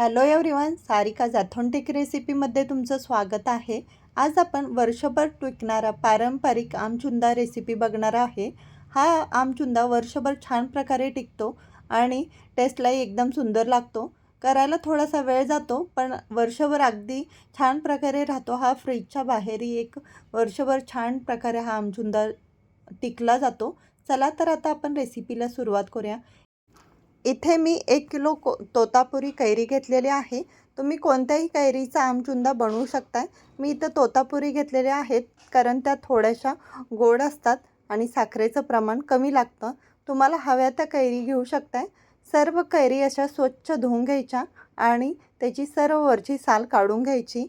Hello everyone Sarika झॅथॉन्टिक रेसिपीमध्ये तुमचं स्वागत आहे. आज आपण वर्षभर टिकणारा पारंपरिक आमचुंदा रेसिपी बघणार आहे. हा आमचुंदा वर्षभर छान प्रकारे टिकतो आणि टेस्टलाही एकदम सुंदर लागतो. करायला थोडासा वेळ जातो पण वर्षभर अगदी छान प्रकारे राहतो हा फ्रीजच्या बाहेरही एक वर्षभर छान प्रकारे हा आमचुंदा टिकला जातो. चला तर आता आपण रेसिपीला सुरुवात करूया. इथे मी एक किलो को तोतापुरी कैरी घेतलेली आहे. तुम्ही कोणत्याही कैरीचा आमचुंदा बनवू शकताय. मी इथं तोतापुरी घेतलेल्या आहेत कारण त्या थोड्याशा गोड असतात आणि साखरेचं प्रमाण कमी लागतं. तुम्हाला हव्या त्या कैरी घेऊ शकताय. सर्व कैरी अशा स्वच्छ धुवून घ्यायच्या आणि त्याची सर्व वरची साल काढून घ्यायची.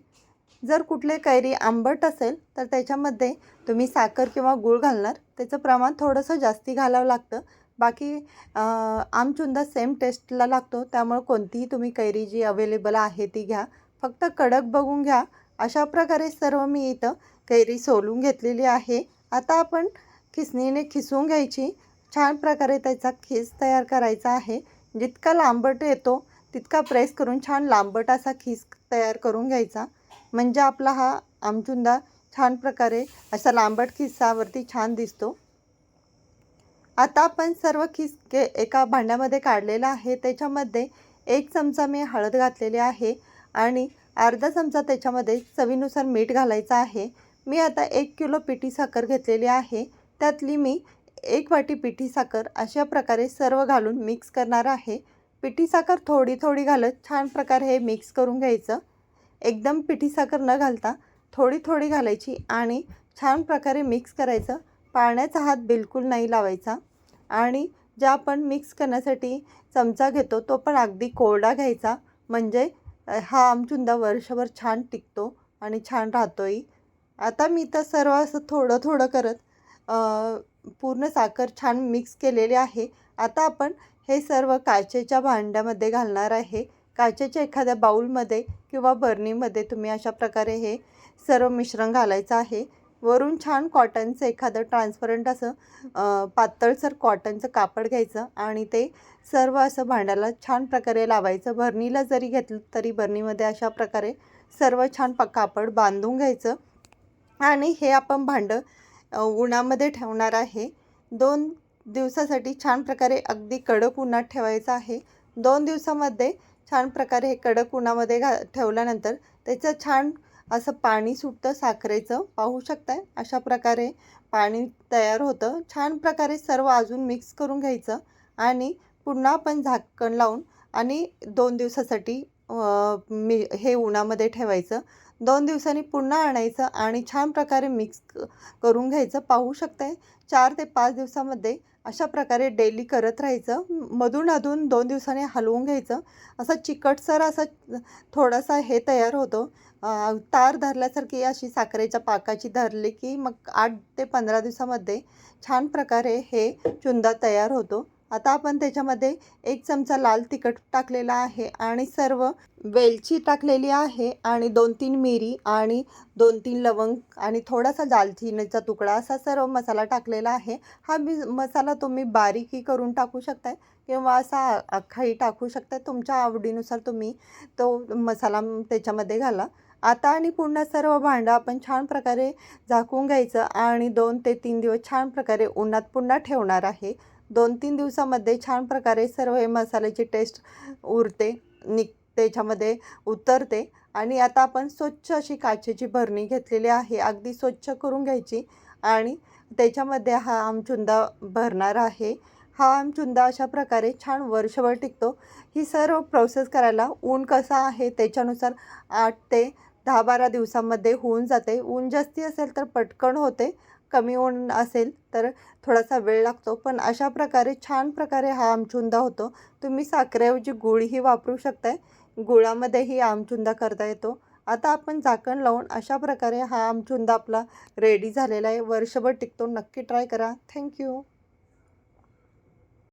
जर कुठले कैरी आंबट असेल तर त्याच्यामध्ये तुम्ही साखर किंवा गूळ घालणार. त्याचं प्रमाण थोडंसं जास्ती घालावं लागतं. बाकी आमचुंदा सेम टेस्टला लागतो. त्यामुळे कोणतीही तुम्ही कैरी जी अवेलेबल आहे ती घ्या. फक्त कडक बघून घ्या. अशा प्रकारे सर्व मी इथं कैरी सोलून घेतलेली आहे. आता आपण खिसणीने खिसून घ्यायची. छान प्रकारे त्याचा खीस तयार करायचा आहे. जितका लांबट येतो तितका प्रेस करून छान लांबट असा खीस तयार करून घ्यायचा. म्हणजे आपला हा आमचुंदा छान प्रकारे असा लांबट खिस्सावरती छान दिसतो. आता आपण सर्व खिस के एका भांड्यामध्ये काढलेला आहे. त्याच्यामध्ये एक चमचा मी हळद घातलेली आहे आणि अर्धा चमचा त्याच्यामध्ये चवीनुसार मीठ घालायचं आहे. मी आता एक किलो पिठी साखर घेतलेली आहे. त्यातली मी एक वाटी पिठी साखर अशा प्रकारे सर्व घालून मिक्स करणार आहे. पिठी साखर थोडी थोडी घालत छान प्रकारे हे मिक्स करून घ्यायचं. एकदम पिठी साखर न घालता थोडी थोडी घालायची आणि छान प्रकारे मिक्स करायचं. पाण्याचा हात बिलकुल नाही लावायचा. आणि ज्या आपण मिक्स करण्यासाठी चमचा घेतो तो पण अगदी कोरडा घ्यायचा. म्हणजे हा आमचुंदा वर्षभर छान टिकतो आणि छान राहतोही. आता मी तर सर्व असं थोडं थोडं करत पूर्ण साखर छान मिक्स केलेले आहे. आता आपण हे सर्व काचेच्या भांड्यामध्ये घालणार आहे. काचेच्या एखाद्या बाऊलमध्ये किंवा बर्नीमध्ये तुम्ही अशा प्रकारे हे सर्व मिश्रण घालायचं आहे. वरून छान कॉटनचं एखादं ट्रान्सपरंट असं पातळसर कॉटनचं कापड घ्यायचं आणि ते सर्व असं भांड्याला छान प्रकारे लावायचं. भरणीला जरी घेतलं तरी भरणीमध्ये अशा प्रकारे सर्व छान प कापड बांधून घ्यायचं. आणि हे आपण भांडं उन्हामध्ये ठेवणार आहे. दोन दिवसासाठी छान प्रकारे अगदी कडक उन्हात ठेवायचं आहे. दोन दिवसामध्ये छान प्रकारे हे कडक उन्हामध्ये घा ठेवल्यानंतर त्याचं छान असं पाणी सुटतं साखरेचं. पाहू शकताय? अशा प्रकारे पाणी तयार होतं. छान प्रकारे सर्व अजून मिक्स करून घ्यायचं आणि पुन्हा आपण झाकण लावून आणि दोन दिवसासाठी मी हे उन्हामध्ये ठेवायचं. दोन दिवसांनी पुन्हा आणायचं आणि छान प्रकारे मिक्स करून घ्यायचं. पाहू शकताय? चार ते पाच दिवसामध्ये अशा प्रकारे डेली करत राहायचं. मधून अधून दोन दिवसांनी हलवून घ्यायचं. असं चिकटसर असा थोडासा हे तयार होतो. तार धरल्यासारखी अशी साखरेच्या पाकाची धरली की मग आठ ते पंधरा दिवसामध्ये छान प्रकारे हे चुंदा तयार होतो. आता आपण त्याच्यामध्ये एक चमचा लाल तिखट टाकलेला आहे आणि सर्व वेलची टाकलेली आहे आणि दोन तीन मिरी आणि दोन तीन लवंग आणि थोडासा दालचिनीचा तुकडा असा सर्व मसाला टाकलेला आहे. हा मी मसाला तुम्ही बारीकही करून टाकू शकताय किंवा असा अख्खाही टाकू शकताय. तुमच्या आवडीनुसार तुम्ही तो मसाला त्याच्यामध्ये घाला. आता आणि पुन्हा सर्व भांडं आपण छान प्रकारे झाकून घ्यायचं आणि दोन ते तीन दिवस छान प्रकारे उन्हात पुन्हा ठेवणार आहे. दोन तीन दिवसामध्ये छान प्रकारे सर्व हे मसाल्याची टेस्ट उरते निघ त्याच्यामध्ये उतरते. आणि आता आपण स्वच्छ अशी काचेची भरणी घेतलेली आहे. अगदी स्वच्छ करून घ्यायची. आणि त्याच्यामध्ये हा आमचुंदा भरणार आहे. हा आमचुंदा अशा प्रकारे छान वर्षभर टिकतो. ही सर्व प्रोसेस करायला ऊन कसा आहे त्याच्यानुसार आठ ते दहा बारा दिवसामध्ये होऊन जाते. ऊन जास्ती असेल तर पटकन होते. कमी ऊन असेल तर थोडासा वेळ लागतो. पण अशा प्रकारे छान प्रकारे हा आमचुंदा होतो. तुम्ही साखरेऐवजी गुळही वापरू शकताय. गुळामध्येही आमचुंदा करता येतो. आता आपण झाकण लावून अशा प्रकारे हा आमचुंदा आपला रेडी झालेला आहे. वर्षभर टिकतो. नक्की ट्राय करा. थँक्यू